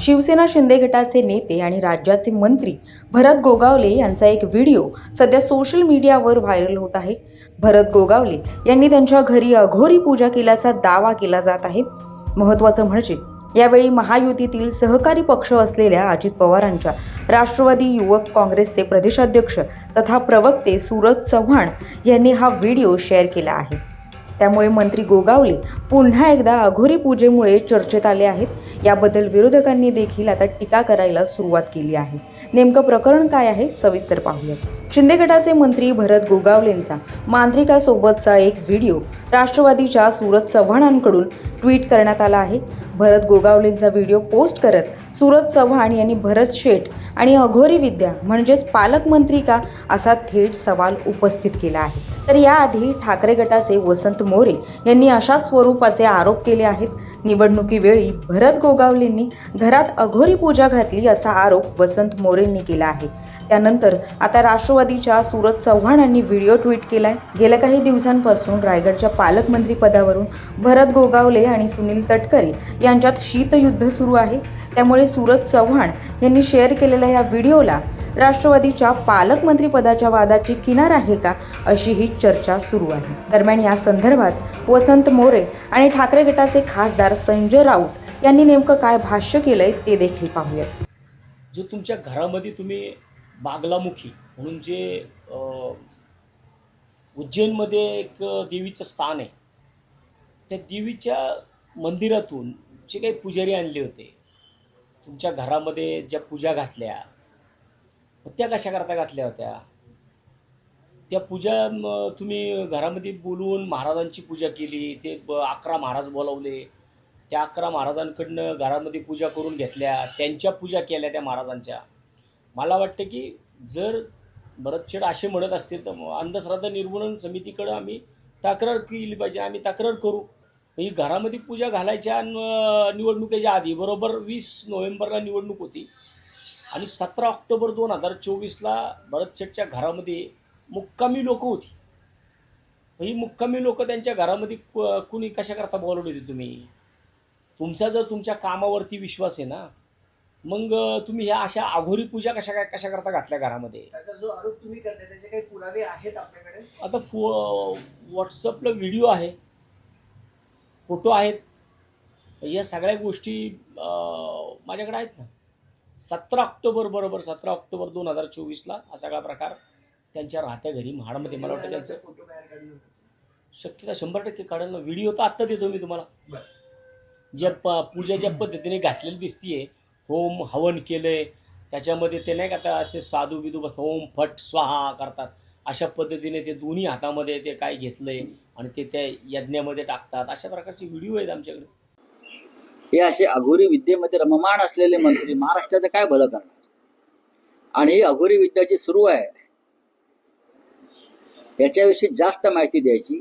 शिवसेना शिंदे गटाचे नेते आणि राज्याचे मंत्री भरत गोगावले यांचा एक व्हिडिओ सध्या सोशल मीडियावर व्हायरल होत आहे. भरत गोगावले यांनी त्यांच्या घरी अघोरी पूजा केल्याचा दावा केला जात आहे. महत्त्वाचं म्हणजे यावेळी महायुतीतील सहकारी पक्ष असलेल्या अजित पवारांच्या राष्ट्रवादी युवक काँग्रेसचे प्रदेशाध्यक्ष तथा प्रवक्ते सूरज चव्हाण यांनी हा व्हिडिओ शेअर केला आहे. त्यामुळे मंत्री गोगावले पुन्हा एकदा अघोरी पूजेमुळे चर्चेत आले आहेत. याबद्दल विरोधकांनी देखील आता टीका करायला सुरुवात केली आहे. नेमकं प्रकरण काय आहे सविस्तर पाहूयात. शिंदे गटाचे मंत्री भरत गोगावलेंचा मांत्रिकासोबतचा एक व्हिडिओ राष्ट्रवादीच्या सूरज चव्हाणांकडून ट्विट करण्यात आला आहे. भरत गोगावलेंचा व्हिडिओ पोस्ट करत सूरज चव्हाण यांनी भरत शेठ आणि अघोरी विद्या म्हणजेच पालकमंत्री का असा थेट सवाल उपस्थित केला आहे. तर याआधी ठाकरे गटाचे वसंत मोरे यांनी अशाच स्वरूपाचे आरोप केले आहेत. निवडणुकीवेळी भरत गोगावलेंनी घरात अघोरी पूजा घातली असा आरोप वसंत मोरेंनी केला आहे. त्यानंतर आता राष्ट्रवादीच्या सूरज चव्हाण यांनी व्हिडिओ ट्विट केलाय. गेल्या काही दिवसांपासून रायगडच्या पालकमंत्री पदावरून भरत गोगावले आणि सुनील तटकरे यांच्यात शीतयुद्ध सुरू आहे. त्यामुळे सूरज चव्हाण यांनी शेअर केलेल्या या व्हिडिओला राष्ट्रवादीच्या पालकमंत्री पदाच्या वादाची किनार आहे का अशी ही चर्चा सुरू आहे. दरम्यान या संदर्भात वसंत मोरे आणि ठाकरे गटाचे खासदार संजय राऊत यांनी नेमकं काय भाष्य केलंय ते देखील पाहूयात. जो तुमच्या घरामध्ये तुम्ही बागलामुखी म्हणून जे उज्जैनमध्ये एक देवीचं स्थान आहे. त्या देवीच्या मंदिरातून जे काही पुजारी आणले होते तुमच्या घरामध्ये ज्या पूजा घातल्या त्या कशा करता घातल्या होत्या? त्या पूजा तुम्ही घरामध्ये बोलवून महाराजांची पूजा केली ते ब- अकरा महाराज बोलावले त्या अकरा महाराजांकडनं घरामध्ये पूजा करून घेतल्या त्यांच्या पूजा केल्या त्या महाराजांच्या? मला वाटतं की जर भरतशेड असे म्हणत असतील तर मग अंधश्रद्धा निर्मूलन समितीकडं आम्ही तक्रार केली पाहिजे आम्ही तक्रार करू. ही घरामध्ये पूजा घालायच्या निवडणुकीच्या आधी बरोबर वीस नोव्हेंबरला निवडणूक होती. आणि सतरा ऑक्टोबर दोन हजार चोवीसला भरतशेठच्या घरामध्ये मुक्कामी लोक होती. ही मुक्कामी लोक त्यांच्या घरामध्ये कुणी कशा करता बोलवली होती तुम्ही? तुमचा जर तुमच्या कामावरती विश्वास आहे ना मग तुम्ही ह्या अशा आघोरी पूजा कशा काय कशा करता घातल्या घरामध्ये? त्याचा जो आरोप तुम्ही करताय त्याचे काही पुरावे आहेत आपल्याकडे? आता फो व्हॉट्सअपला व्हिडिओ आहे. फोटो आहेत. या सगळ्या गोष्टी माझ्याकडे आहेत ना. सतरा ऑक्टोबर बरोबर सतरा ऑक्टोबर दोन हजार चोवीसला हा सगळा प्रकार त्यांच्या राहत्या घरी महाडमध्ये. मला वाटतं त्यांचं फोटो बाहेर शक्यता शंभर टक्के काढेल ना. व्हिडिओ तर आत्ता देतो मी तुम्हाला. ज्या प पूजा ज्या पद्धतीने घातलेली दिसतीये होम हवन केलंय त्याच्यामध्ये ते नाही का आता असे साधू बिधू बसतात ओम फट स्वाहा करतात. अशा पद्धतीने ते दोन्ही हातामध्ये ते काय घेतलंय आणि ते त्या यज्ञामध्ये टाकतात. अशा प्रकारचे व्हिडिओ आहेत आमच्याकडे. हे असे अघोरी विद्येमध्ये रममाण असलेले मंत्री महाराष्ट्राचं काय भलं करणार? आणि ही अघोरी विद्या जी सुरू आहे याच्याविषयी जास्त माहिती द्यायची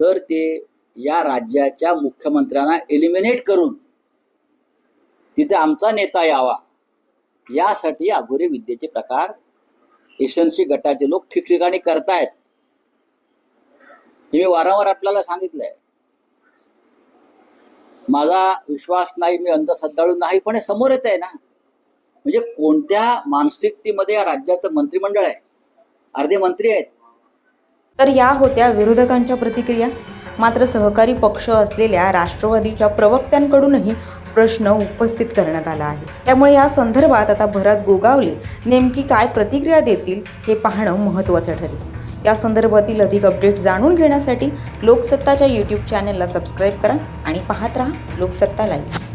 तर ते या राज्याच्या मुख्यमंत्र्यांना एलिमिनेट करून तिथे आमचा नेता यावा. यासाठी अघोरी विद्येचे प्रकार एसएनसी गटाचे लोक ठिकठिकाणी करतायत. हे मी वारंवार आपल्याला सांगितलंय. माझा विश्वास नाही मी अंधश्रद्धाळू नाही पण हे समोर येत आहे ना. म्हणजे कोणत्या मानसिकतेमध्ये या राज्याचं मंत्रिमंडळ आहे? अर्धे मंत्री आहेत. तर या होत्या विरोधकांच्या प्रतिक्रिया. मात्र सहकारी पक्ष असलेल्या राष्ट्रवादीच्या प्रवक्त्यांकडूनही प्रश्न उपस्थित करण्यात आला आहे. त्यामुळे या संदर्भात आता भरत गोगावले नेमकी काय प्रतिक्रिया देतील हे पाहणं महत्त्वाचं ठरेल. या संदर्भातील अधिक अपडेट जाणून घेण्यासाठी लोकसत्ताच्या यूट्यूब चॅनलला सबस्क्राईब करा आणि पाहत राहा लोकसत्ता लाईव्ह